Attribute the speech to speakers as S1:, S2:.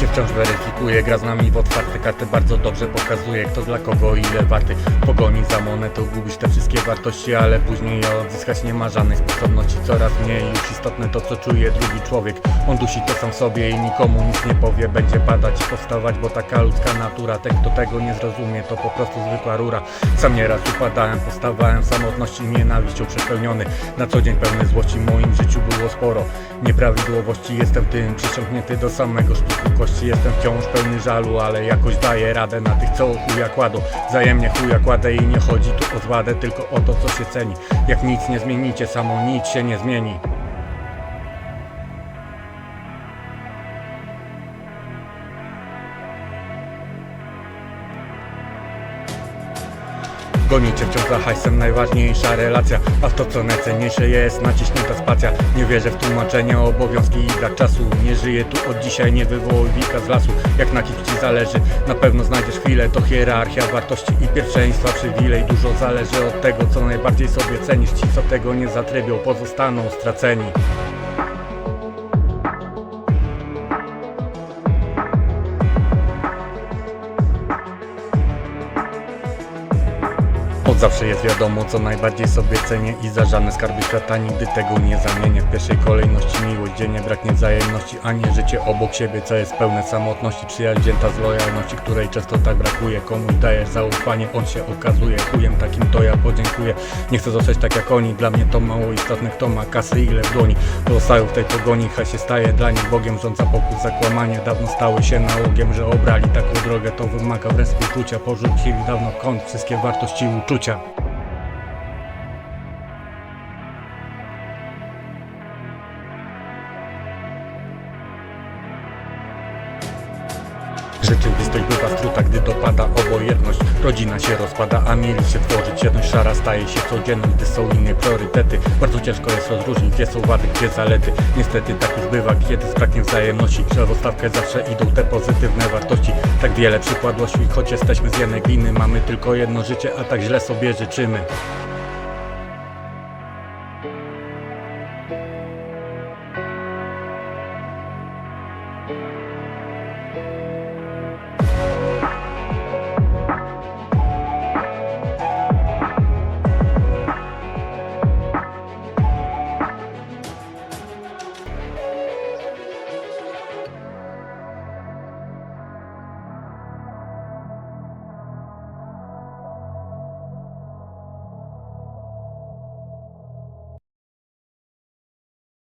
S1: Gonicie wciąż weryfikuje, gra z nami w otwarte karty Bardzo dobrze pokazuje kto dla kogo ile warty. Pogoni za monetą gubisz te wszystkie wartości Ale później je odzyskać nie ma żadnej sposobności. Coraz mniej już istotne to co czuje drugi człowiek. On dusi to sam sobie i nikomu nic nie powie. Będzie padać i powstawać, bo taka ludzka natura. Ten kto tego nie zrozumie to po prostu zwykła rura. Sam nieraz upadałem, powstawałem samotności Nienawiścią przepełniony. Na co dzień pełny złości w moim życiu było sporo. Nieprawidłowości jestem tym przyciągnięty do samego szpiku kości Jestem wciąż pełny żalu, ale jakoś daję radę na tych co chuja kładą. Wzajemnie chuja kładę i nie chodzi tu o zładę, tylko o to co się ceni. Jak nic nie zmienicie, samo nic się nie zmieni Gonicie wciąż za hajsem, najważniejsza relacja. A w to co najcenniejsze jest naciśnięta spacja. Nie wierzę w tłumaczenie, obowiązki i brak czasu. Nie żyję tu od dzisiaj, nie wywołuj wilka z lasu. Jak na kimś ci zależy, na pewno znajdziesz chwilę. To hierarchia wartości i pierwszeństwa. Przywilej Dużo zależy od tego, co najbardziej sobie cenisz. Ci co tego nie zatrybią, pozostaną straceni zawsze jest wiadomo, co najbardziej sobie cenię I za żadne skarby świata nigdy tego nie zamienię. W pierwszej kolejności miłość, gdzie nie braknie wzajemności A nie życie obok siebie, co jest pełne samotności Przyjaźń wzięta z lojalności, której często tak brakuje. Komuś dajesz zaufanie, on się okazuje Chujem takim to ja podziękuję. Nie chcę zostać tak jak oni, dla mnie to mało istotne Kto ma kasy, ile w dłoni. Pozostają w tej pogoni, ha się staje dla nich Bogiem Rządza pokus, zakłamanie. Dawno stały się nałogiem, że obrali taką drogę To wymaga wręcz współczucia. Porzucili dawno kąt, wszystkie wartości i uczucia Rzeczywistość bywa struta, gdy dopada obojętność. Rodzina się rozpada, a mieli się tworzyć Jedność. Szara staje się codzienną, gdy są inne priorytety. Bardzo ciężko jest rozróżnić, gdzie są wady, gdzie zalety. Niestety tak już bywa, kiedy zbraknie wzajemności Że w stawkę zawsze idą te pozytywne wartości. Tak wiele przypadłości, choć jesteśmy z jednej Mamy tylko jedno życie, a tak źle sobie życzymy